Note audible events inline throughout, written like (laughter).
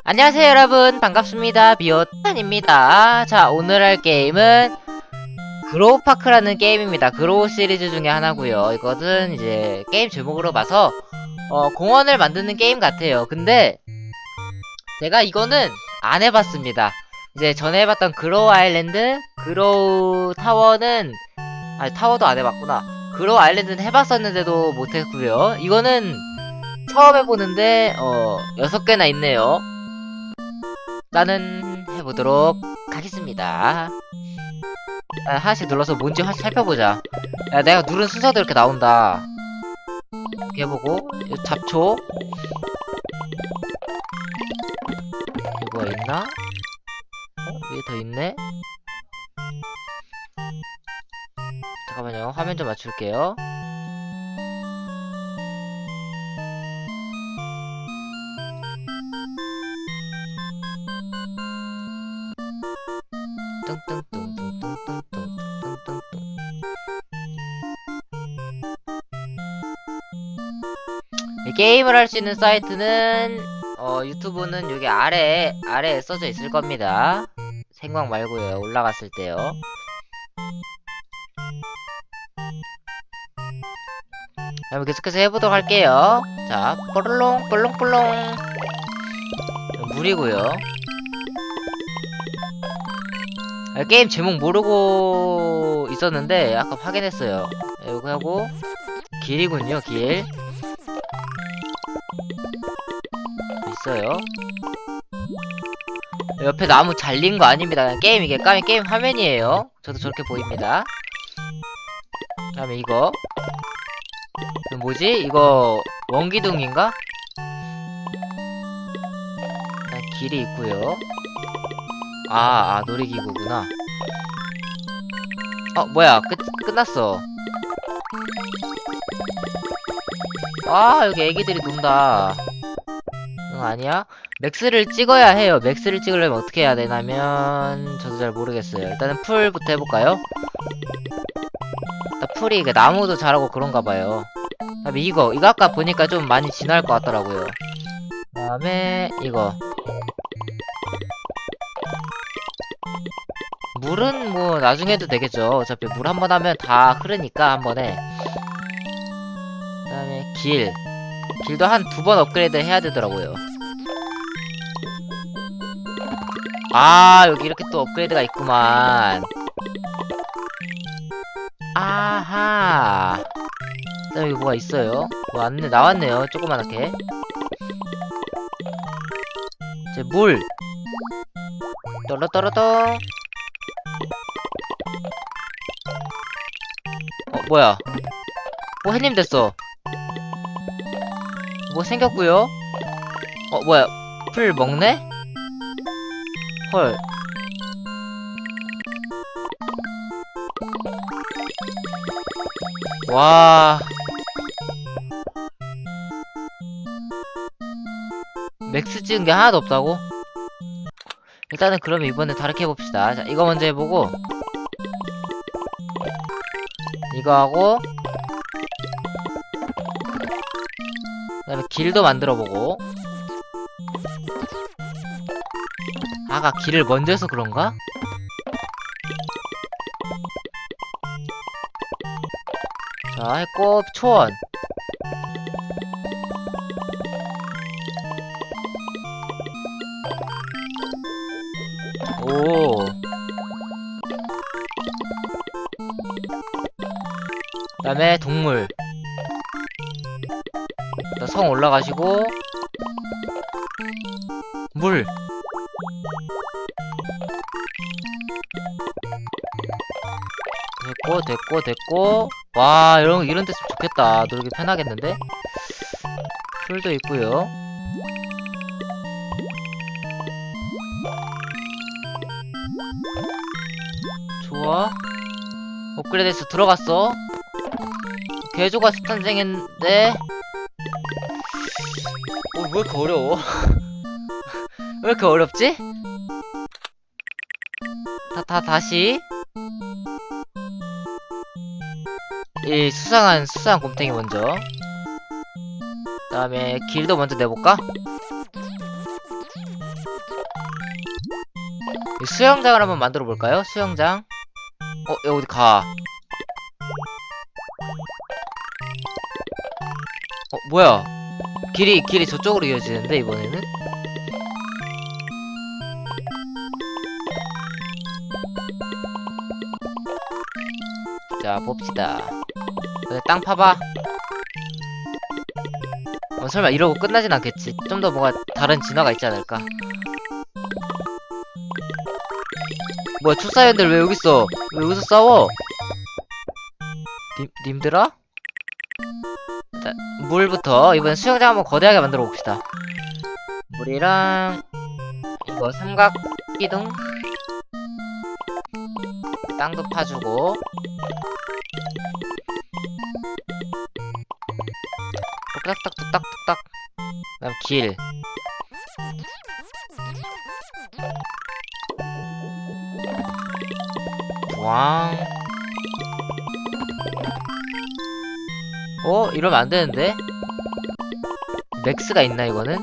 안녕하세요 여러분. 반갑습니다. 비오탄입니다. 자 오늘 할 게임은 그로우파크라는 게임입니다. 그로우 시리즈 중에 하나고요. 이것은 이제 게임 제목으로 봐서 어, 공원을 만드는 게임 같아요. 근데 제가 이거는 안 해봤습니다. 이제 전에 해봤던 그로우 아일랜드 그로우 타워는 아니 타워도 안 해봤구나. 그로우 아일랜드는 해봤었는데도 못했고요. 이거는 처음 해보는데 어 6개나 있네요 일단은 해보도록 하겠습니다. 아, 하나씩 눌러서 뭔지 하나씩 살펴보자. 야, 내가 누른 순서도 이렇게 나온다. 이렇게 해보고, 이 잡초. 이거 있나? 어? 위에 더 있네? 잠깐만요. 화면 좀 맞출게요. 게임을 할 수 있는 사이트는 어 유튜브는 여기 아래 아래에 써져 있을 겁니다. 생광 말고요. 올라갔을 때요. 그럼 계속해서 해보도록 할게요. 자, 뽀르롱 뽀롱뽀롱 물이고요. 아, 게임 제목 모르고 있었는데 아까 확인했어요. 이거 하고 길이군요, 길. 있어요. 옆에 나무 잘린 거 아닙니다. 그냥 게임 이게 까미 게임 화면이에요. 저도 저렇게 보입니다. 그 다음에 이거 이거 뭐지? 이거 원기둥인가? 아, 길이 있고요. 아, 아, 놀이기구구나. 어, 뭐야, 끝, 끝났어. 아, 여기 애기들이 논다. 응, 아니야? 맥스를 찍어야 해요. 맥스를 찍으려면 어떻게 해야 되냐면, 저도 잘 모르겠어요. 일단은 풀부터 해볼까요? 일단 풀이, 나무도 자라고 그런가 봐요. 그 다음에 이거, 이거 아까 보니까 좀 많이 진화할 것 같더라고요. 그 다음에, 이거. 물은 뭐 나중에 해도 되겠죠. 어차피 물 한 번 하면 다 흐르니까 한 번에. 그 다음에 길. 길도 한 두 번 업그레이드 해야 되더라고요. 아, 여기 이렇게 또 업그레이드가 있구만. 아하. 여기 뭐가 있어요? 왔네, 나왔네요. 조그만하게. 이제 물. 떨어떨어떨. 어, 뭐야. 뭐 햇님 됐어. 뭐 생겼고요. 어, 뭐야. 풀 먹네? 헐. 와. 맥스 찍은 게 하나도 없다고? 일단은 그러면 이번에 다르게 해봅시다. 자, 이거 먼저 해보고. 이거 하고. 그 다음에 길도 만들어보고. 아까 길을 먼저 해서 그런가? 자, 했고, 초원. 오. 그 다음에 동물. 성 올라가시고. 물. 됐고, 됐고, 됐고. 와, 이런, 이런 데있으면 좋겠다. 놀기 편하겠는데? 풀도 있고요 좋아. 업그레이드해서 들어갔어. 개조가 탄생했는데. 어, 왜 이렇게 어려워? (laughs) 왜 이렇게 어렵지? 다, 다, 다시. 이 수상한, 수상한 곰탱이 먼저. 그 다음에 길도 먼저 내볼까? 이 수영장을 한번 만들어 볼까요? 수영장. 어, 여기 어디 가. 어, 뭐야? 길이, 길이 저쪽으로 이어지는데, 이번에는? 자, 봅시다. 그래, 땅 파봐. 어, 설마 이러고 끝나진 않겠지. 좀 더 뭔가 다른 진화가 있지 않을까. 뭐야, 축사위원들 왜 여기 있어? 왜 여기서 싸워? 님, 님들아? 자, 물부터 이번엔 수영장 한번 거대하게 만들어 봅시다. 물이랑 이거 삼각 기둥 땅도 파주고 뚝딱딱 뚝딱 뚝딱 그다음 길 왕 어? 이러면 안 되는데? 맥스가 있나 이거는?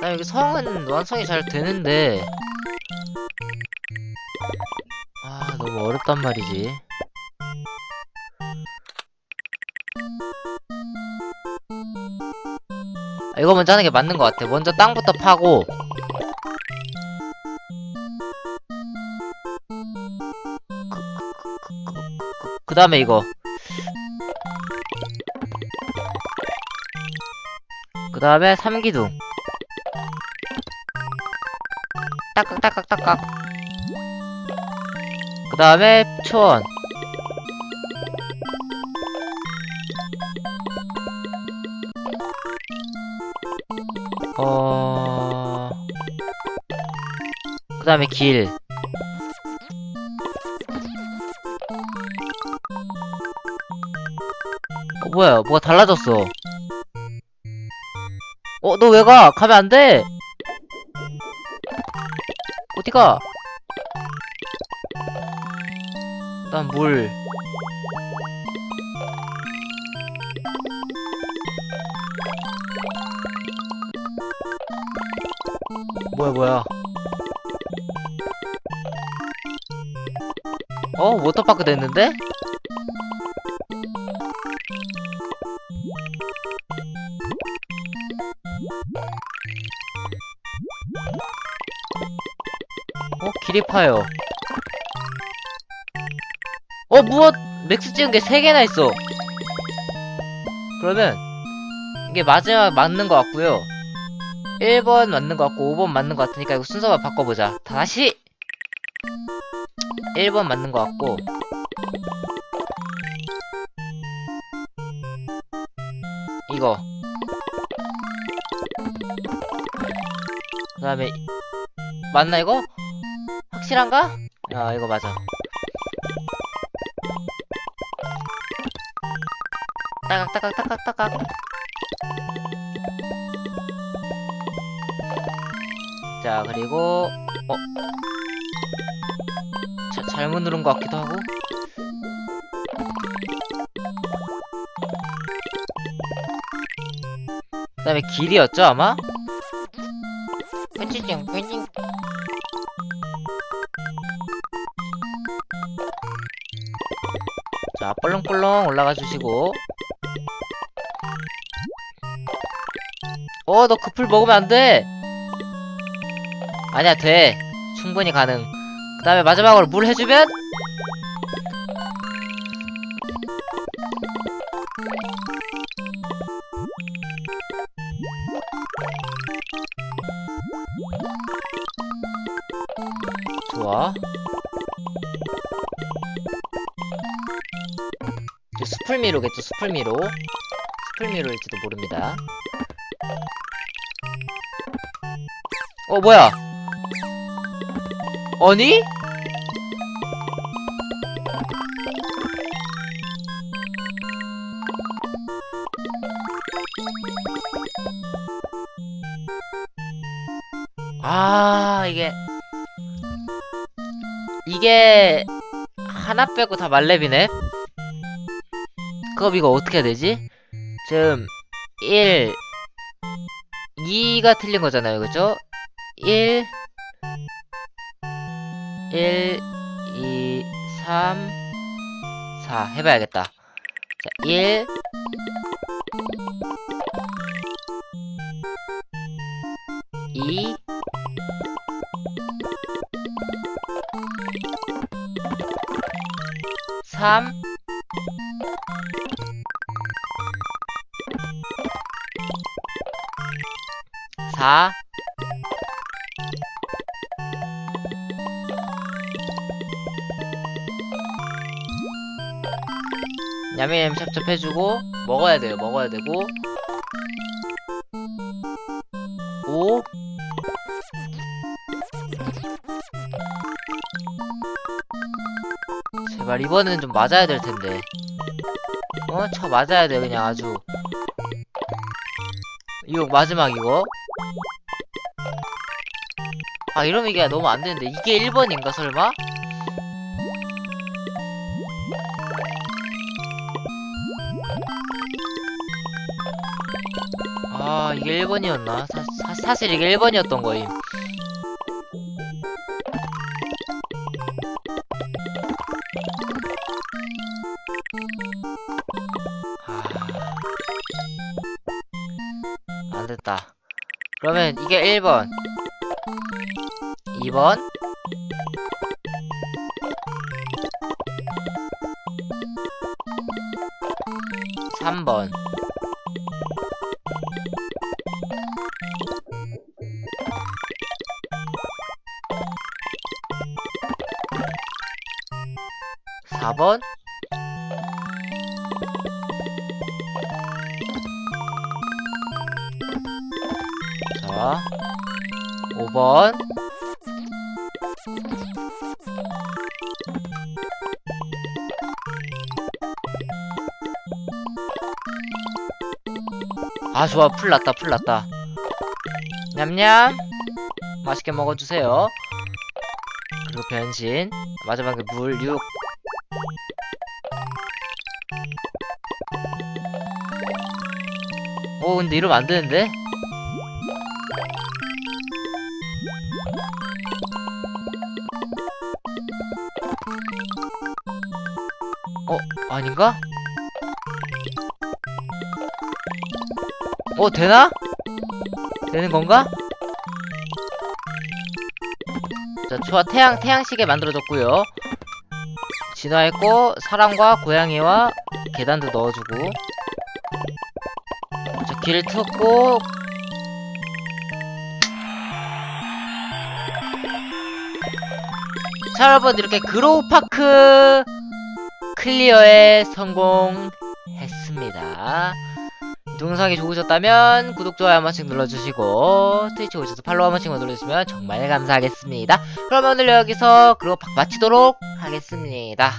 나 여기 성은 완성이 잘 되는데 어렵단 말이지. 아, 이거 먼저 하는 게 맞는 것 같아. 먼저 땅부터 파고. 그 다음에 이거. 그 다음에 삼기둥. 딱깍딱깍딱깍 그 다음에 초원 어... 그 다음에 길 어, 뭐야, 뭐가 달라졌어. 어, 너 왜 가? 가면 안 돼! 어디 가? 난 물. 뭐야, 뭐야. 어? 워터파크 됐는데? 어? 길이 파요. 어, 무엇? 맥스 찍은 게 3개나 있어. 그러면, 이게 마지막 맞는 것 같고요 1번 맞는 것 같고, 5번 맞는 것 같으니까 이거 순서만 바꿔보자. 다시! 1번 맞는 것 같고, 이거. 그 다음에, 맞나 이거? 확실한가? 아 이거 맞아 따깍 따깍 따깍 따깍 자 그리고 어? 자, 잘못 누른 것 같기도 하고 그 다음에 길이었죠 아마? 펜치징 펜칭 자, 뻘렁뻘렁 올라가 주시고. 어, 너 그 풀 먹으면 안 돼! 아니야, 돼. 충분히 가능. 그 다음에 마지막으로 물 해주면? 좋아. 수풀미로겠죠, 수풀미로. 수풀미로일지도 모릅니다. 어, 뭐야? 아니? 아, 이게. 이게, 하나 빼고 다 말렙이네? 그럼 이거 어떻게 해야 되지? 지금 1 2가 틀린 거잖아요. 그죠? 1 1 2 3 4 해봐야겠다. 자, 1 2 3 4 냠냠 찹찹 해주고 먹어야 돼요. 먹어야 되고. 5 제발 이번엔 좀 맞아야 될 텐데. 어? 쳐 맞아야 돼 그냥 아주. 이거 마지막 이거. 아 이러면 이게 너무 안 되는데. 이게 1번인가 설마? 아 이게 1번이었나? 사, 사, 사실 이게 1번이었던 거임. 아... 안됐다. 그러면 이게 1번. 2번. 3번 사번 자, 5번. 아, 좋아. 풀 났다, 풀 났다. 냠냠. 맛있게 먹어주세요. 그리고 변신. 마지막에 물, 6. 오, 근데 이러면 안 되는데? 어, 아닌가? 어, 되나? 되는 건가? 자, 좋아. 태양, 태양시계 만들어졌고요 진화했고, 사람과 고양이와 계단도 넣어주고. 자, 길을 트고, 자, 여러분, 이렇게 그로우파크 클리어에 성공했습니다. 이 동영상이 좋으셨다면 구독, 좋아요 한 번씩 눌러주시고 트위치 오셔서 팔로우 한 번씩 눌러주시면 정말 감사하겠습니다. 그럼 오늘 여기서 그로우파크 마치도록 하겠습니다.